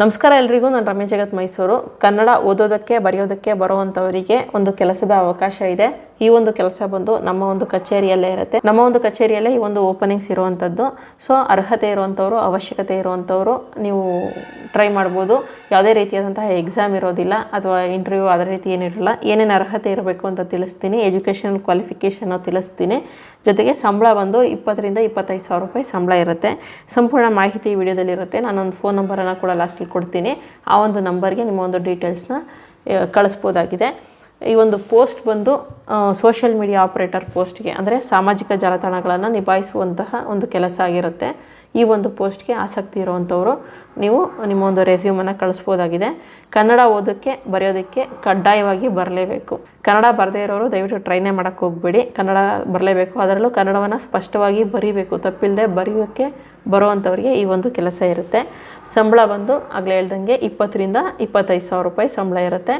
ನಮಸ್ಕಾರ ಎಲ್ರಿಗೂ ನಾನು ರಮೇಶ್ ಜಗತ್ ಮೈಸೂರು. ಕನ್ನಡ ಓದೋದಕ್ಕೆ ಬರೆಯೋದಕ್ಕೆ ಬರುವಂಥವರಿಗೆ ಒಂದು ಕೆಲಸದ ಅವಕಾಶ ಇದೆ. ಈ ಒಂದು ಕೆಲಸ ಬಂದು ನಮ್ಮ ಒಂದು ಕಚೇರಿಯಲ್ಲೇ ಇರುತ್ತೆ. ನಮ್ಮ ಒಂದು ಕಚೇರಿಯಲ್ಲೇ ಈ ಒಂದು ಓಪನಿಂಗ್ಸ್ ಇರುವಂಥದ್ದು ಸೊ ಅರ್ಹತೆ ಇರುವಂಥವ್ರು ಅವಶ್ಯಕತೆ ಇರುವಂಥವ್ರು ನೀವು ಟ್ರೈ ಮಾಡ್ಬೋದು. ಯಾವುದೇ ರೀತಿಯಾದಂತಹ ಎಕ್ಸಾಮ್ ಇರೋದಿಲ್ಲ ಅಥವಾ ಇಂಟರ್ವ್ಯೂ ಅದೇ ರೀತಿ ಏನಿರಲ್ಲ, ಏನೇನು ಅರ್ಹತೆ ಇರಬೇಕು ಅಂತ ತಿಳಿಸ್ತೀನಿ. ಎಜುಕೇಷನ್ ಕ್ವಾಲಿಫಿಕೇಷನ್ ತಿಳಿಸ್ತೀನಿ. ಜೊತೆಗೆ ಸಂಬಳ ಬಂದು ಇಪ್ಪತ್ತರಿಂದ ಇಪ್ಪತ್ತೈದು ಸಾವಿರ ರೂಪಾಯಿ ಸಂಬಳ ಇರುತ್ತೆ. ಸಂಪೂರ್ಣ ಮಾಹಿತಿ ಈ ವಿಡಿಯೋದಲ್ಲಿ ಇರುತ್ತೆ. ನಾನೊಂದು ಫೋನ್ ನಂಬರನ್ನು ಕೂಡ ಲಾಸ್ಟಲ್ಲಿ ಕೊಡ್ತೀನಿ. ಆ ಒಂದು ನಂಬರ್ಗೆ ನಿಮ್ಮ ಒಂದು ಡೀಟೇಲ್ಸ್ನ ಕಳಿಸ್ಬೋದಾಗಿದೆ. ಈ ಒಂದು ಪೋಸ್ಟ್ ಬಂದು ಸೋಷಿಯಲ್ ಮೀಡಿಯಾ ಆಪ್ರೇಟರ್ ಪೋಸ್ಟ್ಗೆ ಅಂದರೆ ಸಾಮಾಜಿಕ ಜಾಲತಾಣಗಳನ್ನು ನಿಭಾಯಿಸುವಂತಹ ಒಂದು ಕೆಲಸ ಆಗಿರುತ್ತೆ. ಈ ಒಂದು ಪೋಸ್ಟ್ಗೆ ಆಸಕ್ತಿ ಇರುವಂಥವರು, ನೀವು ನಿಮ್ಮ ಒಂದು ರೆಸ್ಯೂಮನ್ನು ಕಳಿಸ್ಬೋದಾಗಿದೆ. ಕನ್ನಡ ಓದೋಕ್ಕೆ, ಬರೆಯೋದಕ್ಕೆ ಕಡ್ಡಾಯವಾಗಿ ಬರಲೇಬೇಕು. ಕನ್ನಡ ಬರದೇ ಇರೋರು ದಯವಿಟ್ಟು ಟ್ರೈನೇ ಮಾಡೋಕ್ಕೆ ಹೋಗಬೇಡಿ. ಕನ್ನಡ ಬರಲೇಬೇಕು. ಅದರಲ್ಲೂ ಕನ್ನಡವನ್ನು ಸ್ಪಷ್ಟವಾಗಿ ಬರೀಬೇಕು. ತಪ್ಪಿಲ್ಲದೆ ಬರೆಯೋಕ್ಕೆ ಬರುವಂಥವ್ರಿಗೆ ಈ ಒಂದು ಕೆಲಸ ಇರುತ್ತೆ. ಸಂಬಳ ಬಂದು ಆಗಲೇ ಹೇಳ್ದಂಗೆ ಇಪ್ಪತ್ತರಿಂದ ಇಪ್ಪತ್ತೈದು ಸಾವಿರ ರೂಪಾಯಿ ಸಂಬಳ ಇರುತ್ತೆ.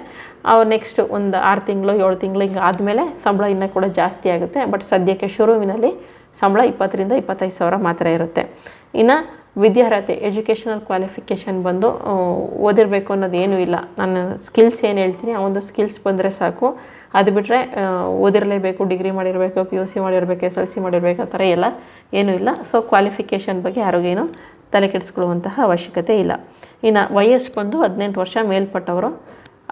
ಅವ್ರು ನೆಕ್ಸ್ಟ್ ಒಂದು ಆರು ತಿಂಗಳು, ಏಳು ತಿಂಗಳು ಹಿಂಗೆ ಆದಮೇಲೆ ಸಂಬಳ ಇನ್ನೂ ಕೂಡ ಜಾಸ್ತಿ ಆಗುತ್ತೆ. ಬಟ್ ಸದ್ಯಕ್ಕೆ ಶುರುವಿನಲ್ಲಿ ಸಂಬಳ ಇಪ್ಪತ್ತರಿಂದ ಇಪ್ಪತ್ತೈದು ಸಾವಿರ ಮಾತ್ರ ಇರುತ್ತೆ. ಇನ್ನು ವಿದ್ಯಾರ್ಹತೆ ಎಜುಕೇಷನಲ್ ಕ್ವಾಲಿಫಿಕೇಷನ್ ಬಂದು ಓದಿರಬೇಕು ಅನ್ನೋದು ಏನೂ ಇಲ್ಲ. ನನ್ನ ಸ್ಕಿಲ್ಸ್ ಏನು ಹೇಳ್ತೀನಿ, ಆ ಒಂದು ಸ್ಕಿಲ್ಸ್ ಬಂದರೆ ಸಾಕು. ಅದು ಬಿಟ್ಟರೆ ಓದಿರಲೇಬೇಕು ಡಿಗ್ರಿ ಮಾಡಿರಬೇಕು ಪಿ ಯು ಸಿ ಮಾಡಿರಬೇಕು ಎಸ್ ಎಲ್ ಸಿ ಮಾಡಿರಬೇಕು, ಆ ಥರ ಎಲ್ಲ ಏನೂ ಇಲ್ಲ. ಸೊ ಕ್ವಾಲಿಫಿಕೇಷನ್ ಬಗ್ಗೆ ಯಾರಿಗೇನು ತಲೆ ಕೆಡಿಸ್ಕೊಳ್ಳುವಂತಹ ಅವಶ್ಯಕತೆ ಇಲ್ಲ. ಇನ್ನು ವಯಸ್ಸು ಬಂದು ಹದಿನೆಂಟು ವರ್ಷ ಮೇಲ್ಪಟ್ಟವರು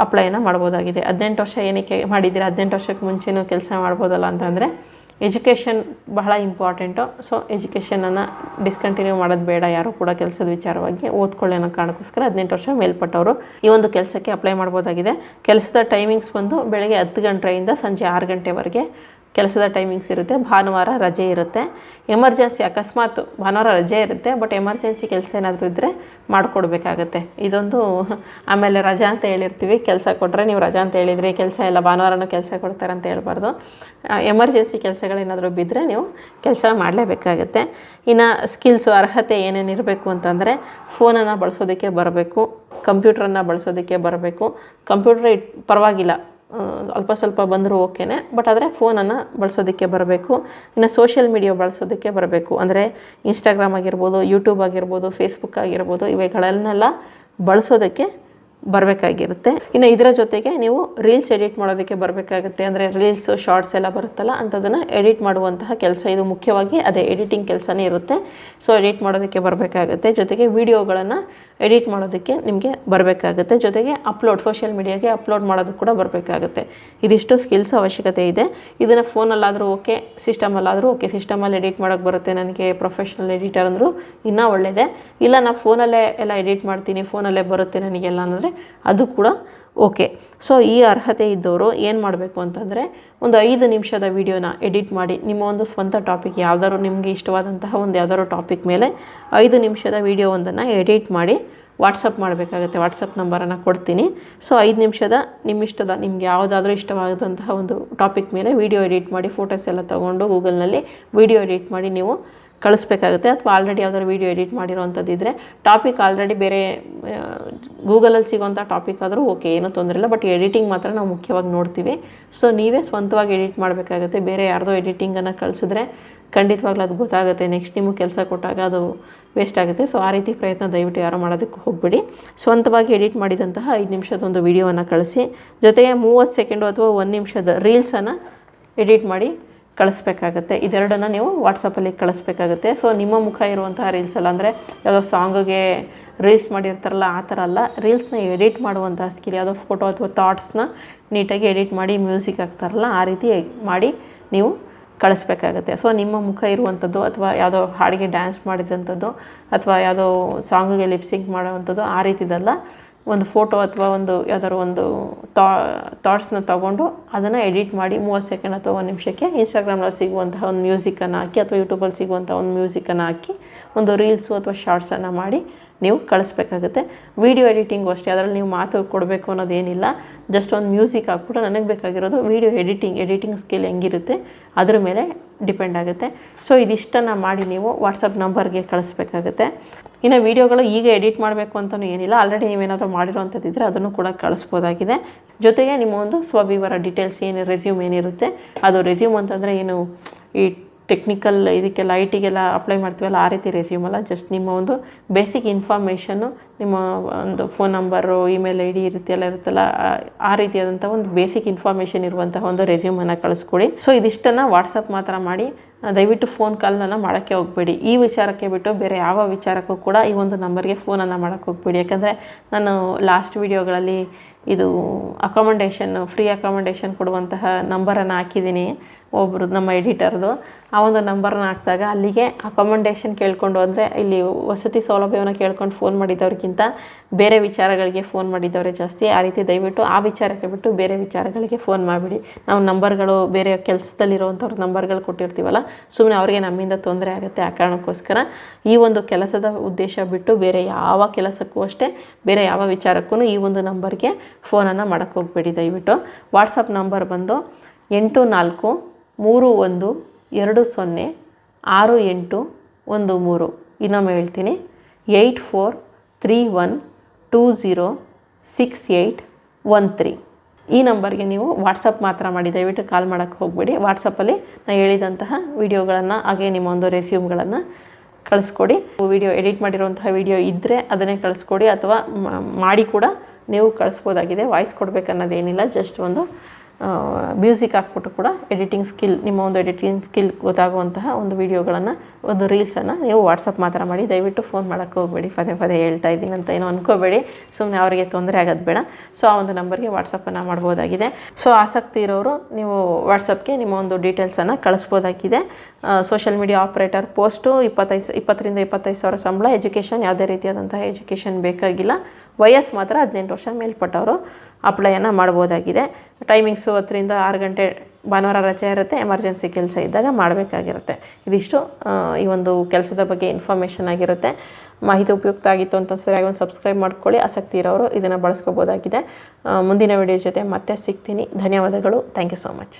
ಅಪ್ಲೈನ ಮಾಡ್ಬೋದಾಗಿದೆ. ಹದಿನೆಂಟು ವರ್ಷ ಏನಕ್ಕೆ ಮಾಡಿದ್ದೀರಾ? ಹದಿನೆಂಟು ವರ್ಷಕ್ಕೆ ಮುಂಚೆನೂ ಕೆಲಸ ಮಾಡ್ಬೋದಲ್ಲ ಅಂತಂದರೆ ಎಜುಕೇಷನ್ ಬಹಳ ಇಂಪಾರ್ಟೆಂಟು ಸೊ ಎಜುಕೇಷನನ್ನು ಡಿಸ್ಕಂಟಿನ್ಯೂ ಮಾಡೋದು ಬೇಡ. ಯಾರು ಕೂಡ ಕೆಲಸದ ವಿಚಾರವಾಗಿ ಓದ್ಕೊಳ್ಳಿ ಅನ್ನೋ ಕಾರಣಕ್ಕೋಸ್ಕರ ಹದಿನೆಂಟು ವರ್ಷ ಮೇಲ್ಪಟ್ಟವರು. ಈ ಒಂದು ಕೆಲಸಕ್ಕೆ ಅಪ್ಲೈ ಮಾಡ್ಬೋದಾಗಿದೆ. ಕೆಲಸದ ಟೈಮಿಂಗ್ಸ್ ಬಂದು ಬೆಳಗ್ಗೆ ಹತ್ತು ಗಂಟೆಯಿಂದ ಸಂಜೆ ಆರು ಗಂಟೆವರೆಗೆ. ಕೆಲಸದ ಟೈಮಿಂಗ್ಸ್ ಇರುತ್ತೆ, ಭಾನುವಾರ ರಜೆ ಇರುತ್ತೆ. ಎಮರ್ಜೆನ್ಸಿ ಅಕಸ್ಮಾತ್ ಭಾನುವಾರ ರಜೆ ಇರುತ್ತೆ ಬಟ್ ಎಮರ್ಜೆನ್ಸಿ ಕೆಲಸ ಏನಾದರೂ ಇದ್ದರೆ ಮಾಡಿಕೊಡ್ಬೇಕಾಗತ್ತೆ. ಇದೊಂದು ಆಮೇಲೆ ರಜಾ ಅಂತ ಹೇಳಿರ್ತೀವಿ, ಕೆಲಸ ಕೊಟ್ಟರೆ ನೀವು ರಜಾ ಅಂತ ಹೇಳಿದರೆ, ಕೆಲಸ ಎಲ್ಲ ಭಾನುವಾರನೂ ಕೆಲಸ ಕೊಡ್ತಾರೆ ಅಂತ ಹೇಳ್ಬಾರ್ದು. ಎಮರ್ಜೆನ್ಸಿ ಕೆಲಸಗಳೇನಾದರೂ ಬಿದ್ದರೆ ನೀವು ಕೆಲಸ ಮಾಡಲೇಬೇಕಾಗತ್ತೆ. ಇನ್ನು ಸ್ಕಿಲ್ಸು ಅರ್ಹತೆ ಏನೇನು ಇರಬೇಕು ಅಂತಂದರೆ ಫೋನನ್ನು ಬಳಸೋದಕ್ಕೆ ಬರಬೇಕು ಕಂಪ್ಯೂಟ್ರನ್ನು ಬಳಸೋದಕ್ಕೆ ಬರಬೇಕು. ಕಂಪ್ಯೂಟ್ರ್ ಇಟ್, ಪರವಾಗಿಲ್ಲ ಅಲ್ಪ ಸ್ವಲ್ಪ ಬಂದರೂ ಓಕೆನೆ. ಬಟ್ ಆದರೆ ಫೋನನ್ನು ಬಳಸೋದಕ್ಕೆ ಬರಬೇಕು. ಇನ್ನು ಸೋಷಿಯಲ್ ಮೀಡಿಯಾ ಬಳಸೋದಕ್ಕೆ ಬರಬೇಕು. ಅಂದರೆ ಇನ್ಸ್ಟಾಗ್ರಾಮ್ ಆಗಿರ್ಬೋದು ಯೂಟ್ಯೂಬ್ ಆಗಿರ್ಬೋದು ಫೇಸ್ಬುಕ್ ಆಗಿರ್ಬೋದು, ಇವೆಗಳನ್ನೆಲ್ಲ ಬಳಸೋದಕ್ಕೆ ಬರಬೇಕಾಗಿರುತ್ತೆ. ಇನ್ನು ಇದರ ಜೊತೆಗೆ ನೀವು ರೀಲ್ಸ್ ಎಡಿಟ್ ಮಾಡೋದಕ್ಕೆ ಬರಬೇಕಾಗುತ್ತೆ. ಅಂದರೆ ರೀಲ್ಸು ಶಾರ್ಟ್ಸ್ ಎಲ್ಲ ಬರುತ್ತಲ್ಲ ಅಂಥದ್ದನ್ನು ಎಡಿಟ್ ಮಾಡುವಂತಹ ಕೆಲಸ ಇದು ಮುಖ್ಯವಾಗಿ ಅದೇ ಎಡಿಟಿಂಗ್ ಕೆಲಸನೇ ಇರುತ್ತೆ. ಸೊ ಎಡಿಟ್ ಮಾಡೋದಕ್ಕೆ ಬರಬೇಕಾಗುತ್ತೆ. ಜೊತೆಗೆ ವಿಡಿಯೋಗಳನ್ನು ಎಡಿಟ್ ಮಾಡೋದಕ್ಕೆ ನಿಮಗೆ ಬರಬೇಕಾಗುತ್ತೆ. ಜೊತೆಗೆ ಅಪ್ಲೋಡ್ ಸೋಷಿಯಲ್ ಮೀಡಿಯಾಗೆ ಅಪ್ಲೋಡ್ ಮಾಡೋದಕ್ಕೆ ಕೂಡ ಬರಬೇಕಾಗುತ್ತೆ. ಇದಿಷ್ಟು ಸ್ಕಿಲ್ಸ್ ಅವಶ್ಯಕತೆ ಇದೆ. ಇದನ್ನು ಫೋನಲ್ಲಾದರೂ ಓಕೆ ಸಿಸ್ಟಮಲ್ಲಾದರೂ ಓಕೆ ಸಿಸ್ಟಮಲ್ಲಿ ಎಡಿಟ್ ಮಾಡೋಕ್ಕೆ ಬರುತ್ತೆ. ನನಗೆ ಪ್ರೊಫೆಷ್ನಲ್ ಎಡಿಟರ್ ಅಂದರೂ ಇನ್ನೂ ಒಳ್ಳೆಯದೇ ಇಲ್ಲ ನಾನು ಫೋನಲ್ಲೇ ಎಲ್ಲ ಎಡಿಟ್ ಮಾಡ್ತೀನಿ ಫೋನಲ್ಲೇ ಬರುತ್ತೆ ನನಗೆಲ್ಲ ಅಂದರೆ ಅದು ಕೂಡ ಓಕೆ. ಸೊ ಈ ಅರ್ಹತೆ ಇದ್ದವರು ಏನು ಮಾಡಬೇಕು ಅಂತಂದರೆ ಒಂದು ಐದು ನಿಮಿಷದ ವಿಡಿಯೋನ ಎಡಿಟ್ ಮಾಡಿ ನಿಮ್ಮ ಒಂದು ಸ್ವಂತ ಟಾಪಿಕ್ ಯಾವ್ದಾದ್ರು ನಿಮಗೆ ಇಷ್ಟವಾದಂತಹ ಒಂದು ಯಾವ್ದಾದ್ರು ಟಾಪಿಕ್ ಮೇಲೆ ಐದು ನಿಮಿಷದ ವಿಡಿಯೋ ಒಂದನ್ನು ಎಡಿಟ್ ಮಾಡಿ ವಾಟ್ಸಪ್ ಮಾಡಬೇಕಾಗುತ್ತೆ. ವಾಟ್ಸಪ್ ನಂಬರನ್ನು ಕೊಡ್ತೀನಿ. ಸೊ ಐದು ನಿಮಿಷದ ನಿಮ್ಮ ಇಷ್ಟದ ನಿಮ್ಗೆ ಯಾವುದಾದ್ರೂ ಇಷ್ಟವಾದಂತಹ ಒಂದು ಟಾಪಿಕ್ ಮೇಲೆ ವೀಡಿಯೋ ಎಡಿಟ್ ಮಾಡಿ ಫೋಟೋಸ್ ಎಲ್ಲ ತೊಗೊಂಡು ಗೂಗಲ್ನಲ್ಲಿ ವಿಡಿಯೋ ಎಡಿಟ್ ಮಾಡಿ ನೀವು ಕಳಿಸ್ಬೇಕಾಗುತ್ತೆ ಅಥವಾ ಆಲ್ರೆಡಿ ಯಾವ್ದಾದ್ರು ವೀಡಿಯೋ ಎಡಿಟ್ ಮಾಡಿರೋವಂಥದ್ದಿದ್ರೆ ಟಾಪಿಕ್ ಆಲ್ರೆಡಿ ಬೇರೆ ಗೂಗಲಲ್ಲಿ ಸಿಗೋಂಥ ಟಾಪಿಕ್ ಆದರೂ ಓಕೆ ಏನೂ ತೊಂದರೆ ಇಲ್ಲ. ಬಟ್ ಎಡಿಟಿಂಗ್ ಮಾತ್ರ ನಾವು ಮುಖ್ಯವಾಗಿ ನೋಡ್ತೀವಿ. ಸೊ ನೀವೇ ಸ್ವಂತವಾಗಿ ಎಡಿಟ್ ಮಾಡಬೇಕಾಗುತ್ತೆ. ಬೇರೆ ಯಾರ್ದೋ ಎಡಿಟಿಂಗನ್ನು ಕಳಿಸಿದ್ರೆ ಖಂಡಿತವಾಗ್ಲೂ ಅದು ಗೊತ್ತಾಗುತ್ತೆ. ನೆಕ್ಸ್ಟ್ ನಿಮಗೆ ಕೆಲಸ ಕೊಟ್ಟಾಗ ಅದು ವೇಸ್ಟ್ ಆಗುತ್ತೆ. ಸೊ ಆ ರೀತಿ ಪ್ರಯತ್ನ ದಯವಿಟ್ಟು ಯಾರೋ ಮಾಡೋದಕ್ಕೆ ಹೋಗಬೇಡಿ. ಸ್ವಂತವಾಗಿ ಎಡಿಟ್ ಮಾಡಿದಂತಹ ಐದು ನಿಮಿಷದ ಒಂದು ವಿಡಿಯೋವನ್ನು ಕಳಿಸಿ. ಜೊತೆಗೆ ಮೂವತ್ತು ಸೆಕೆಂಡು ಅಥವಾ ಒಂದು ನಿಮಿಷದ ರೀಲ್ಸನ್ನು ಎಡಿಟ್ ಮಾಡಿ. ಕಳಿಸ್ಬೇಕಾಗತ್ತೆ. ಇದೆರಡನ್ನು ನೀವು ವಾಟ್ಸಪ್ಪಲ್ಲಿ ಕಳಿಸ್ಬೇಕಾಗುತ್ತೆ. ಸೊ ನಿಮ್ಮ ಮುಖ ಇರುವಂತಹ ರೀಲ್ಸ್ ಅಲ್ಲ ಅಂದರೆ, ಯಾವುದೋ ಸಾಂಗಿಗೆ ರೀಲ್ಸ್ ಮಾಡಿರ್ತಾರಲ್ಲ, ಆ ಥರ ಅಲ್ಲ. ರೀಲ್ಸ್ನ ಎಡಿಟ್ ಮಾಡುವಂಥ ಸ್ಕಿಲ್ ಯಾವುದೋ ಫೋಟೋ ಅಥವಾ ಥಾಟ್ಸ್ನ ನೀಟಾಗಿ ಎಡಿಟ್ ಮಾಡಿ ಮ್ಯೂಸಿಕ್ ಹಾಕ್ತಾರಲ್ಲ, ಆ ರೀತಿ ಮಾಡಿ ನೀವು ಕಳಿಸ್ಬೇಕಾಗತ್ತೆ. ಸೊ ನಿಮ್ಮ ಮುಖ ಇರುವಂಥದ್ದು ಅಥವಾ ಯಾವುದೋ ಹಾಡಿಗೆ ಡ್ಯಾನ್ಸ್ ಮಾಡಿದಂಥದ್ದು ಅಥವಾ ಯಾವುದೋ ಸಾಂಗಿಗೆ ಲಿಪ್ಸಿಂಗ್ ಮಾಡುವಂಥದ್ದು ಆ ರೀತಿದಲ್ಲ. ಒಂದು ಫೋಟೋ ಅಥವಾ ಒಂದು ಯಾವ್ದಾದ್ರು ಒಂದು ಥಾ, ಥಾಟ್ಸ್ನ ತೊಗೊಂಡು ಅದನ್ನು ಎಡಿಟ್ ಮಾಡಿ ಮೂವತ್ತು ಸೆಕೆಂಡ್ ಅಥವಾ ಒಂದು ನಿಮಿಷಕ್ಕೆ ಇನ್ಸ್ಟಾಗ್ರಾಮ್ನಲ್ಲಿ ಸಿಗುವಂತಹ ಒಂದು ಮ್ಯೂಸಿಕನ್ನು ಹಾಕಿ ಅಥವಾ ಯೂಟ್ಯೂಬಲ್ಲಿ ಸಿಗುವಂಥ ಒಂದು ಮ್ಯೂಸಿಕನ್ನು ಹಾಕಿ ಒಂದು ರೀಲ್ಸು ಅಥವಾ ಶಾರ್ಟ್ಸನ್ನು ಮಾಡಿ ನೀವು ಕಳಿಸ್ಬೇಕಾಗುತ್ತೆ. ವೀಡಿಯೋ ಎಡಿಟಿಂಗು ಅಷ್ಟೇ, ಅದರಲ್ಲಿ ನೀವು ಮಾತು ಕೊಡಬೇಕು ಅನ್ನೋದೇನಿಲ್ಲ ಜಸ್ಟ್ ಒಂದು ಮ್ಯೂಸಿಕ್ ಹಾಕ್ಬಿಟ್ಟು ನನಗೆ ಬೇಕಾಗಿರೋದು ವೀಡಿಯೋ ಎಡಿಟಿಂಗ್ ಎಡಿಟಿಂಗ್ ಸ್ಕಿಲ್ ಹೆಂಗಿರುತ್ತೆ ಅದ್ರ ಮೇಲೆ ಡಿಪೆಂಡ್ ಆಗುತ್ತೆ. ಸೊ, ಇದಿಷ್ಟನ್ನು ಮಾಡಿ ನೀವು ವಾಟ್ಸಪ್ ನಂಬರ್ಗೆ ಕಳಿಸ್ಬೇಕಾಗುತ್ತೆ. ಇನ್ನು ವೀಡಿಯೋಗಳು ಈಗ ಎಡಿಟ್ ಮಾಡಬೇಕು ಅಂತಲೂ ಏನಿಲ್ಲ. ಆಲ್ರೆಡಿ ನೀವೇನಾದರೂ ಮಾಡಿರೋವಂಥದ್ದಿದ್ರೆ ಅದನ್ನು ಕೂಡ ಕಳಿಸ್ಬೋದಾಗಿದೆ. ಜೊತೆಗೆ ನಿಮ್ಮ ಒಂದು ಸ್ವವಿವರ ಡೀಟೇಲ್ಸ್ ಏನು ರೆಸ್ಯೂಮ್ ಏನಿರುತ್ತೆ, ಅದು ರೆಸ್ಯೂಮ್ ಅಂತಂದರೆ ಏನು, ಈ ಟೆಕ್ನಿಕಲ್ ಇದಕ್ಕೆಲ್ಲ ಐ ಟಿಗೆಲ್ಲ ಅಪ್ಲೈ ಮಾಡ್ತೀವಲ್ಲ, ಆ ರೀತಿ ರೆಸ್ಯೂಮ್ ಅಲ್ಲ. ಜಸ್ಟ್ ನಿಮ್ಮ ಒಂದು ಬೇಸಿಕ್ ಇನ್ಫಾರ್ಮೇಷನ್ನು ನಿಮ್ಮ ಒಂದು phone number email I D ಈ ಇರುತ್ತಲ್ಲ, ಆ- ರೀತಿಯಾದಂಥ ಒಂದು ಬೇಸಿಕ್ ಇನ್ಫಾರ್ಮೇಷನ್ ಇರುವಂತಹ ಒಂದು ರೆಸ್ಯೂಮನ್ನು ಕಳಿಸ್ಕೊಡಿ. ಸೊ ಇದಿಷ್ಟನ್ನು ವಾಟ್ಸಪ್ ಮಾತ್ರ ಮಾಡಿ ದಯವಿಟ್ಟು ಫೋನ್ ಕಾಲ್ನ ಮಾಡೋಕ್ಕೆ ಹೋಗಬೇಡಿ. ಈ ವಿಚಾರಕ್ಕೆ ಬಿಟ್ಟು ಬೇರೆ ಯಾವ ವಿಚಾರಕ್ಕೂ ಕೂಡ ಈ ಒಂದು ನಂಬರ್ಗೆ ಫೋನನ್ನು ಮಾಡೋಕ್ಕೆ ಹೋಗಬೇಡಿ. ಯಾಕಂದರೆ ನಾನು ಲಾಸ್ಟ್ ವೀಡಿಯೋಗಳಲ್ಲಿ ಇದು ಅಕಾಮಡೇಷನ್ ಫ್ರೀ ಅಕಾಮಡೇಷನ್ ಕೊಡುವಂತಹ ನಂಬರನ್ನು ಹಾಕಿದ್ದೀನಿ. ಒಬ್ಬರು ನಮ್ಮ ಎಡಿಟರ್ದು ಆ ಒಂದು ನಂಬರ್ನ ಹಾಕಿದಾಗ ಅಲ್ಲಿಗೆ ಅಕಾಮಡೇಷನ್ ಕೇಳ್ಕೊಂಡು ಅಂದರೆ ಇಲ್ಲಿ ವಸತಿ ಸೌಲಭ್ಯವನ್ನು ಕೇಳ್ಕೊಂಡು ಫೋನ್ ಮಾಡಿದ್ದವ್ರಿಗಿಂತ ಬೇರೆ ವಿಚಾರಗಳಿಗೆ ಫೋನ್ ಮಾಡಿದವರೇ ಜಾಸ್ತಿ. ಆ ರೀತಿ ದಯವಿಟ್ಟು ಆ ವಿಚಾರಕ್ಕೆ ಬಿಟ್ಟು ಬೇರೆ ವಿಚಾರಗಳಿಗೆ ಫೋನ್ ಮಾಡಿಬಿಡಿ. ನಾವು ನಂಬರ್ಗಳು ಬೇರೆ ಕೆಲಸದಲ್ಲಿರುವಂಥವ್ರ ನಂಬರ್ಗಳು ಕೊಟ್ಟಿರ್ತೀವಲ್ಲ ಸುಮ್ಮನೆ ಅವರಿಗೆ ನಮ್ಮಿಂದ ತೊಂದರೆ ಆಗುತ್ತೆ ಆ ಕಾರಣಕ್ಕೋಸ್ಕರ. ಈ ಒಂದು ಕೆಲಸದ ಉದ್ದೇಶ ಬಿಟ್ಟು ಬೇರೆ ಯಾವ ಕೆಲಸಕ್ಕೂ ಅಷ್ಟೇ, ಬೇರೆ ಯಾವ ವಿಚಾರಕ್ಕೂ ಈ ಒಂದು ನಂಬರ್ಗೆ ಫೋನನ್ನು ಮಾಡೋಕ್ಕೆ ಹೋಗಬೇಡಿ. ದಯವಿಟ್ಟು ವಾಟ್ಸಪ್ ನಂಬರ್ ಬಂದು ಎಂಟು ನಾಲ್ಕು ಮೂರು ಒಂದು ಎರಡು ಸೊನ್ನೆ ಆರು ಎಂಟು ಒಂದು ಮೂರು. ಇನ್ನೊಮ್ಮೆ ಹೇಳ್ತೀನಿ. Eight four three one two zero six eight one three. ಈ ನಂಬರ್ಗೆ ನೀವು ವಾಟ್ಸಪ್ ಮಾತ್ರ ಮಾಡಿ. ದಯವಿಟ್ಟು ಕಾಲ್ ಮಾಡೋಕ್ಕೆ ಹೋಗಬೇಡಿ. ವಾಟ್ಸಪ್ಪಲ್ಲಿ ನಾನು ಹೇಳಿದಂತಹ ವೀಡಿಯೋಗಳನ್ನು, ಹಾಗೆ ನಿಮ್ಮ ಒಂದು ರೆಸ್ಯೂಮ್ಗಳನ್ನು ಕಳಿಸ್ಕೊಡಿ. ವಿಡಿಯೋ ಎಡಿಟ್ ಮಾಡಿರುವಂತಹ ವಿಡಿಯೋ ಇದ್ದರೆ ಅದನ್ನೇ ಕಳಿಸ್ಕೊಡಿ ಅಥವಾ ಮಾಡಿ ಕೂಡ ನೀವು ಕಳಿಸ್ಬೋದಾಗಿದೆ ವಾಯ್ಸ್ ಕೊಡಬೇಕನ್ನೋದೇನಿಲ್ಲ ಜಸ್ಟ್ ಒಂದು ಮ್ಯೂಸಿಕ್ ಹಾಕ್ಬಿಟ್ಟು ಕೂಡ ಎಡಿಟಿಂಗ್ ಸ್ಕಿಲ್ ನಿಮ್ಮ ಒಂದು ಎಡಿಟಿಂಗ್ ಸ್ಕಿಲ್ ಗೊತ್ತಾಗುವಂತಹ ಒಂದು ವೀಡಿಯೋಗಳನ್ನು ಒಂದು ರೀಲ್ಸನ್ನು ನೀವು ವಾಟ್ಸಪ್ ಮಾತ್ರ ಮಾಡಿ, ದಯವಿಟ್ಟು ಫೋನ್ ಮಾಡೋಕ್ಕೆ ಹೋಗಬೇಡಿ, ಪದೇ ಪದೇ ಹೇಳ್ತಾ ಇದ್ದೀನಿ ಅಂತ ಏನೋ ಅನ್ಕೋಬೇಡಿ ಸುಮ್ಮನೆ ಅವರಿಗೆ ತೊಂದರೆ ಆಗೋದು ಬೇಡ. ಸೊ ಆ ಒಂದು ನಂಬರ್ಗೆ ವಾಟ್ಸಪ್ಪನ್ನು ಮಾಡ್ಬೋದಾಗಿದೆ. ಸೊ ಆಸಕ್ತಿ ಇರೋರು, ನೀವು ವಾಟ್ಸಪ್ಗೆ ನಿಮ್ಮ ಒಂದು ಡೀಟೇಲ್ಸನ್ನು ಕಳಿಸ್ಬೋದಾಗಿದೆ. ಸೋಷಿಯಲ್ ಮೀಡಿಯಾ ಆಪ್ರೇಟರ್ ಪೋಸ್ಟು ಇಪ್ಪತ್ತೈದು, ಇಪ್ಪತ್ತರಿಂದ ಇಪ್ಪತ್ತೈದು ಸಾವಿರ ಸಂಬಳ ಎಜುಕೇಷನ್ ಯಾವುದೇ ರೀತಿಯಾದಂತಹ ಎಜುಕೇಷನ್ ಬೇಕಾಗಿಲ್ಲ. ವಯಸ್ಸು ಮಾತ್ರ ಹದಿನೆಂಟು ವರ್ಷ ಮೇಲ್ಪಟ್ಟವರು ಅಪ್ಲೈಯನ್ನು ಮಾಡ್ಬೋದಾಗಿದೆ. ಟೈಮಿಂಗ್ಸು ಹತ್ತರಿಂದ ಆರು ಗಂಟೆ ಭಾನುವಾರ ರಜೆ ಇರುತ್ತೆ, ಎಮರ್ಜೆನ್ಸಿ ಕೆಲಸ ಇದ್ದಾಗ ಮಾಡಬೇಕಾಗಿರುತ್ತೆ. ಇದಿಷ್ಟು ಈ ಒಂದು ಕೆಲಸದ ಬಗ್ಗೆ ಇನ್ಫಾರ್ಮೇಷನ್ ಆಗಿರುತ್ತೆ. ಮಾಹಿತಿ ಉಪಯುಕ್ತ ಆಗಿತ್ತು ಅಂತ ಸರಿಯಾಗಿ ಒಂದು ಸಬ್ಸ್ಕ್ರೈಬ್ ಮಾಡ್ಕೊಳ್ಳಿ. ಆಸಕ್ತಿ ಇರೋರು ಇದನ್ನು ಬಳಸ್ಕೋಬೋದಾಗಿದೆ. ಮುಂದಿನ ವಿಡಿಯೋ ಜೊತೆ ಮತ್ತೆ ಸಿಗ್ತೀನಿ. ಧನ್ಯವಾದಗಳು. Thank you so much.